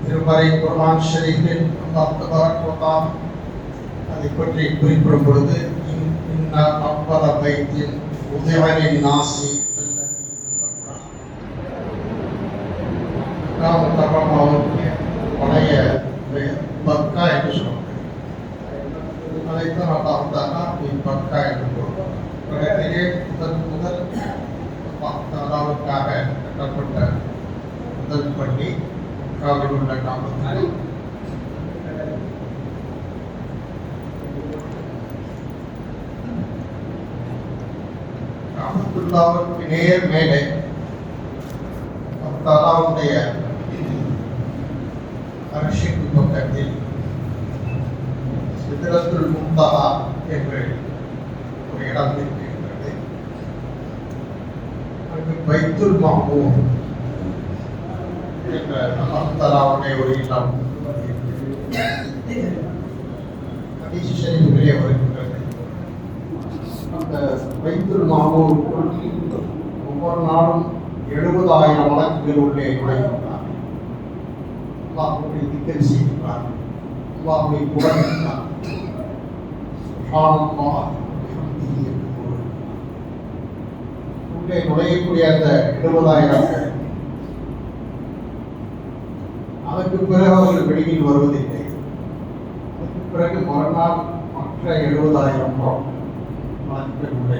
திருமறை குர்ஆன் ஷரீஃபில் அல்லாஹ் தபாரக் வ தஆலா அதை பற்றி குறிப்பிடும் பொழுது இன்- இன்ன அவ்வல பைத்தின் உதவனின் நாசி ராமத்தபமாவுக்கு பழைய பெயர் பக்கா என்று சொல்லுவாங்க அதைத்தான் அல்லாஹ் தாலா பக்கா என்று நேர் மேலே தாலாவுடைய அரிசிக்கு பக்கத்தில் சிதறத்துல் முக்தகா என்று ஒரு இடம் இருக்கின்றது. அங்கு பைத்துல் மாமூர் என்ற அல்லாஹாலாவுடைய ஒரு இடம் ஹதீஸ் வருகின்றது. அந்த பைத்துல் மாமூருக்குள் ஒவ்வொரு நாளும் எழுபதாயிரம் வழக்குகள் உள்ளே நுழைகின்றார். அல்லாஹுடைய திக்கல் செய்கின்றார். அல்லாஹுவை புகழ்கின்றார். உள்ளே நுழையக்கூடிய அந்த எழுபதாயிரம் அதற்கு பிறகு அவர்கள் வெளியில் வருவதில்லை. அதற்கு பிறகு மறுநாள் மற்ற எழுபதாயிரம் வழக்குகள் உள்ளே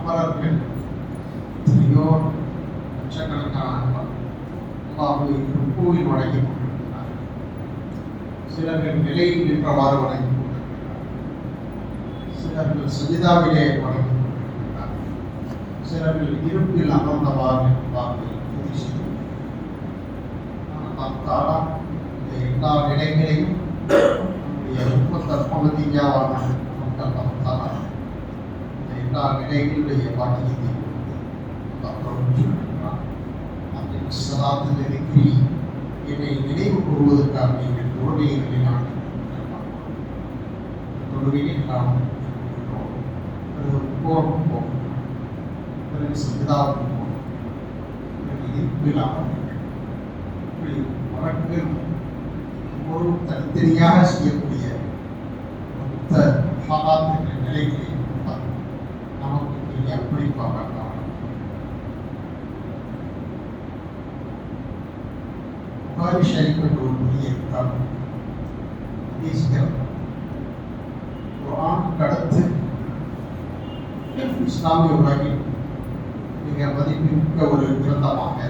அமரர்கள் எத்தனையோ லட்சக்கணக்கான அல்லாஹுவை ருக்குவில் வணங்கி கொண்டிருக்கிறார். சிலர்கள் நிலையில் நின்றவாறு வணங்கி கொண்டிருக்கிறார். சிலர்கள் சஜிதாவிலே வணங்கி கொண்டிருக்கிறார். சிலர்கள் இருப்பில் அமர்ந்தவாறு அல்லாஹ்வை துதி இந்த எல்லா நிலைகளையும் நம்முடைய உம்மத்த பகுதியாவான மக்கள் நான் தாலா இந்த எல்லா நிலைகளுடைய என்னை நினைவு கூறுவதற்காக நீங்கள் தொழுகைகளை நான் தொழுகையில் நாம் இருக்கிறோம். பிறகு போரும் போகும். பிறகு சஜிதாவுக்கு போகும் பிறகு இருப்பில் இப்படி வழக்குகள் ஒரு தனித்தனியாக செய்யக்கூடிய மொத்த ஹாலாத் நிலைகளை பெரிய அர்ப்பணிப்பாக புகாரி ஷரீஃப் என்ற ஒரு புதிய கடத்து இஸ்லாமிய உலகில் மிக மதிப்புமிக்க ஒரு கிரந்தமாக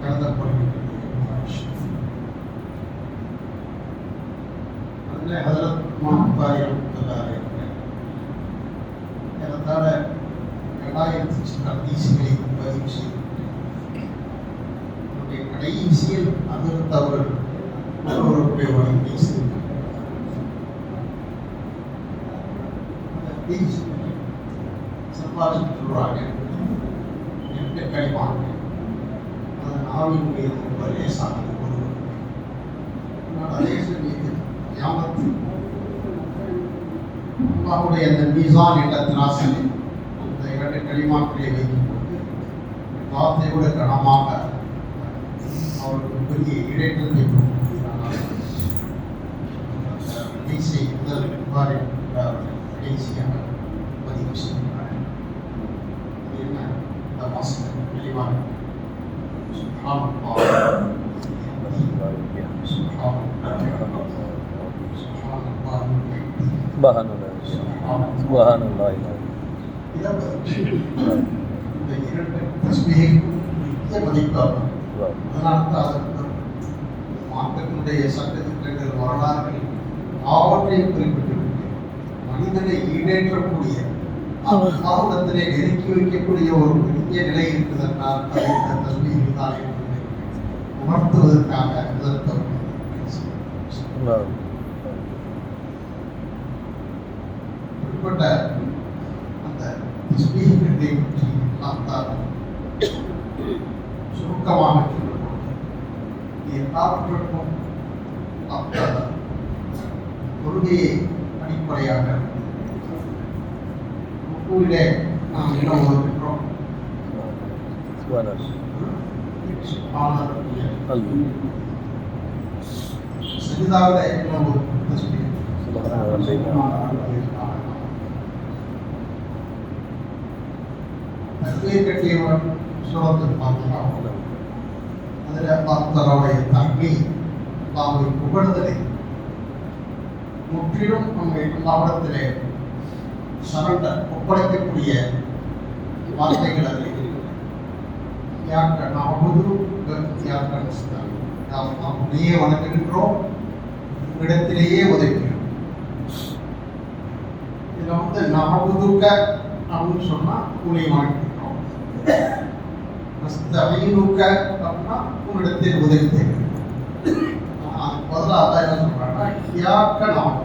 கருதப்படுகின்றது அதில் ஹதரத் ஏறத்தாழ ரெண்டாயிரத்தி சில ஹதீஸ்களை பதிவு செய்து கடைசியில் அதிர்த்து அவர் ஒருவருடைய வழங்கை செய்தார் அந்த சொல்றாங்க. எந்த கழிவாங்க அதன் ஆவின் மீது ரொம்ப லேசானது ஒருவர் அந்த மீசான் என்ற திராசனை களிமாக்களை வைத்துக் கொண்டு வார்த்தை விட கனமாக அவருக்கு பெரிய இடைற்றத்தை கொடுக்கிறார் கடைசி முதல் புகாரி கடைசியாக பதிவு செய்கிறார் அது என்ன இந்த மாசம் தெளிவாக சுப்ஹானல்லாஹ் சுப்ஹானல்லாஹ் சுப்ஹானல்லாஹ் சுபஹானல்லாஹ் சுபஹானல்லாஹ் இந்த இரண்டு தஸ்மீகளுக்கும் மிக்க மதிப்பாகும் அதனால்தான் அதற்கு மார்க்கத்தினுடைய சட்டத்திட்டங்கள் வரலாறுகள் எல்லாவற்றையும் குறிப்பிட்டிருக்கு மனிதனை ஈடேற்றக்கூடிய அல்லாஹ்விடத்திலே நெருக்கி வைக்கக்கூடிய ஒரு பெரிய நிலை இருக்குதுன்னால் அது இந்த தஸ்மீகில் தான் இருக்கிறது உணர்த்துவதற்காக இப்படிப்பட்ட அந்த தஸ்பீகத்தை பற்றி நாம் தான் சுருக்கமாக சொல்லுவோம் எல்லாவற்றுக்கும் அந்த கொள்கையை அடிப்படையாக உட்கூறிலே நாம் என்ன ஒதுக்கிறோம் சுப்ஹானல்லாஹ் ஆனருடைய அல்லாஹ் சிறிதாக என்ன ஒரு கட்டியவன் சுரத்தில் பார்க்கலாம் அதில் அல்லாஹுடைய தங்கி அல்லாஹுவை புகழ்தலை முற்றிலும் நம்மை அல்லாவிடத்திலே சரண்டர் ஒப்படைக்கக்கூடிய வார்த்தைகள் அது யாக்க அவ்வளவு யாக்க நாம் நாம் வணங்குகின்றோம் இடத்திலேயே உதவுகிறோம். இதில் வந்து நாமதுக்க அப்படின்னு சொன்னால் உன்னை வணங்குகின்றோம் உன்னிடத்தில் உதவி தேவை பதிலாக என்ன சொல்றாங்கன்னா யாக்க நாம்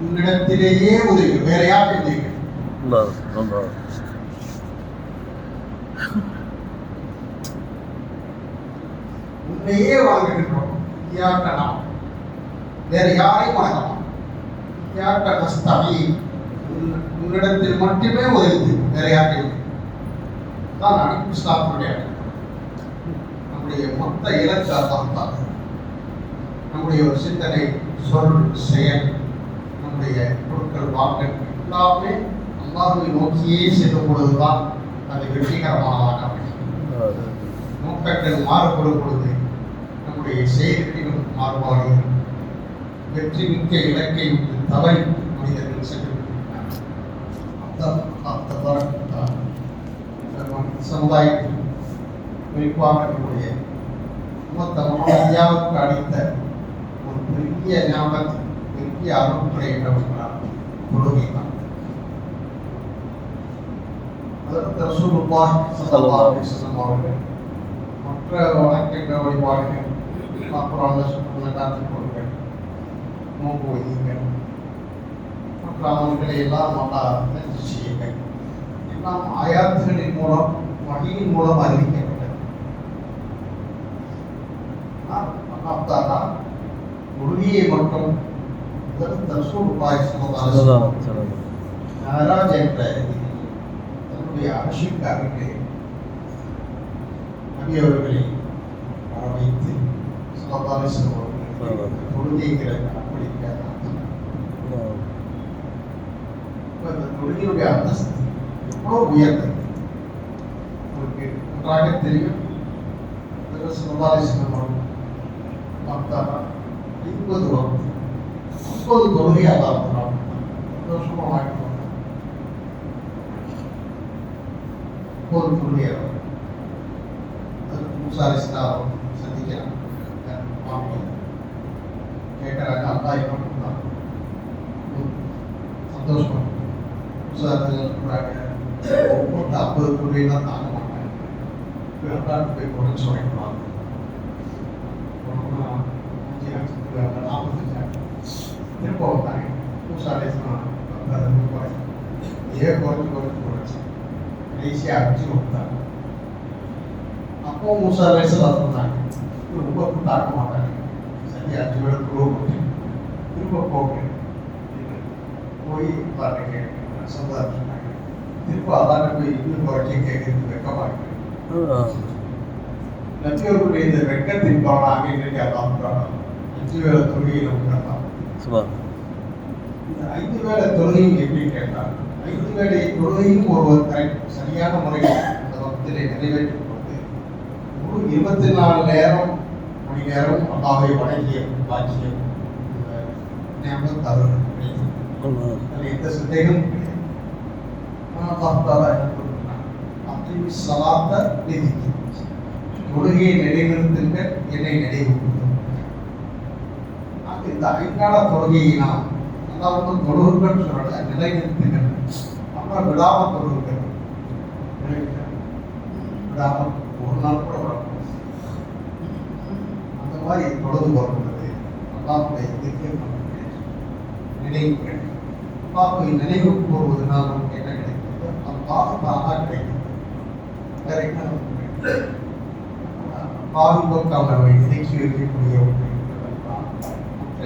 உன்னிடத்திலேயே உதவி வேற யாருக்கு உதவி உன்னையே வாழ்கின்றோம் யாக்க நாம் வேற யாரையும் வணங்கலாம் யாக்க நஸ்தஈ உன்னிடத்தில் மட்டுமே உதவி வேற யாரையும் தான் நடிப்பு இஸ்லாத்தினுடைய நம்முடைய மொத்த இலக்கு அதான் தான் நம்முடைய ஒரு சிந்தனை சொல் செயல் நம்முடைய பொருட்கள் வாங்கல் எல்லாமே அல்லாஹை நோக்கியே செல்லும் பொழுதுதான் அது வெற்றிகரமானதாக நோக்கங்கள் மாறுபடும் பொழுது நம்முடைய செயல்களிலும் மாறுபாடு வெற்றி மிக்க இலக்கை விட்டு தவறி மனிதர்கள் சென்று விடுகிறார்கள். அதான் சமுதாயத்தில் குறிப்பாக நம்முடைய மொத்த இந்தியாவுக்கு அளித்த ஒரு பெரிய ஞாபகத்தை பெரிய அருட்முறை என்றவர்களால் கொள்கை தான் அதற்கு அவர்கள் மற்ற வணக்க வழிபாடுகள் அப்புறம் அந்த சொன்ன நோக்கு வையுங்கள் மற்ற அமல்களை எல்லாம் நல்லா செய்யுங்கள். எல்லாம் ஆயாத்துகளின் மூலம் வழியின் மூலம் அறிவிக்கப்பட்டது உறுதியை மட்டும் நாராஜ் என்ற தன்னுடைய அவர்கள் தொழுகையுடைய அந்தஸ்து எவ்வளோ உயர்ந்தது உங்களுக்கு நன்றாக தெரியும் சுலபாலிசன் அவர்கள் பார்த்தாரா ஐம்பது வகுப்பு முப்பது தொழுகையாக இருந்தார் சந்தோஷமாக வாங்கிட்டு வந்தார் ஒரு புள்ளியர் மூசாரி ஸ்டார் சந்திக்கிறாங்க மாமி கேட்குறாங்க அப்பா என்ன பண்ணாங்க சந்தோஷம் மூசாரி சொல்கிறாங்க ஒவ்வொரு ஐம்பது புள்ளியெல்லாம் தாங்க மாட்டாங்க ரெண்டாண்டு போய் குறைச்சி வாங்கிக்கலாம் நாற்பத்தஞ்சாங்க திரும்ப வந்தாங்க மூசாரி சொன்னாங்க ஏன் குறைச்சி குறைச்சி குறைச்சி கடைசியாக அடிச்சு விட்டாங்க அப்போ மூசா வயசில் இருந்தாங்க ரொம்ப தாக்க மாட்டாங்க சரி அஞ்சு வேலை குழு போட்டு திரும்ப போங்க போய் பாருங்க சம்பாதிச்சாங்க திரும்ப அதான போய் இன்னும் குறைச்சி கேட்கறது வெக்கமாக நத்தியவர்களுடைய இந்த வெக்கத்தின் பலனாக இன்றைக்கு அதான் அஞ்சு வேலை தொழிலை நமக்கு சுபான் இந்த ஐந்து வேளை தொழுகையும் எப்படி கேட்டால் ஐந்து வேளை தொழுகையும் ஒருவர் கரெக்ட் சரியான முறையில் அந்த வகுப்பிலே நிறைவேற்றும் பொழுது முழு இருபத்தி நாலு நேரம் மணி நேரம் அல்லாவை வணங்கிய பாக்கியம் ஞாபகம் தவறு எந்த சந்தேகமும் கிடையாது. அல்லாஹ் தாலா அப்படி சலாத்த நிதி தொழுகையை நிலைநிறுத்துங்கள் என்னை நினைவு கூறுங்கள். இந்த ஐந்தாட தொழுகையை நாம் அதாவது தொழுகுகள் சொல்லல நிலைநிறுத்துங்கள். அப்புறம் விடாம தொழுகுகள் விடாம ஒரு நாள் கூட விடக்கூடாது மாதிரி தொழுது போகிறது அல்லாவுடைய திக்கு நமக்கு நினைவு கிடைக்கும் அல்லாஹுவை நினைவு கூறுவதனால் நமக்கு என்ன வேற என்ன நமக்கு கிடைக்கிறது இறக்கி வைக்கக்கூடிய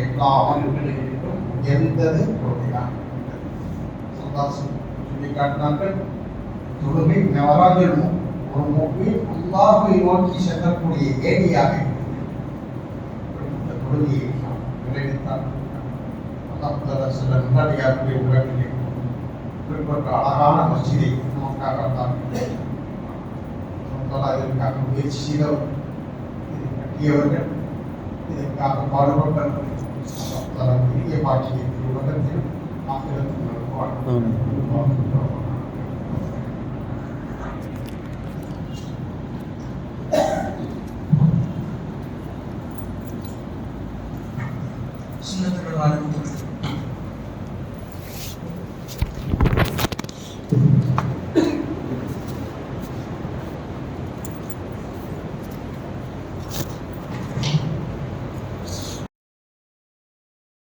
எல்லா அமல்களிலும் உயர்ந்தது தொழுகைதான் சந்தாசம் சொல்லி காட்டினார்கள். தொழுகை மெவராஜல் ஒரு அல்லாஹை நோக்கி செல்லக்கூடிய ஏணியாக இருக்கிறது இந்த தொழுகையை அல்லாஹ் சில உலகிலே குறிப்பிட்ட அழகான மஸ்ஜிதை நமக்காக தான் அல்லாஹ் இதற்காக முயற்சி செய்தவர் இதை கட்டியவர்கள் இதற்காக பாடுபட்டவர்கள் அல்லாஹ் தஆலா பெரிய பாக்கியத்தை உலகத்தில் ஆசிரியத்தில் சுண்ணத்துகள் வாழ்க்கை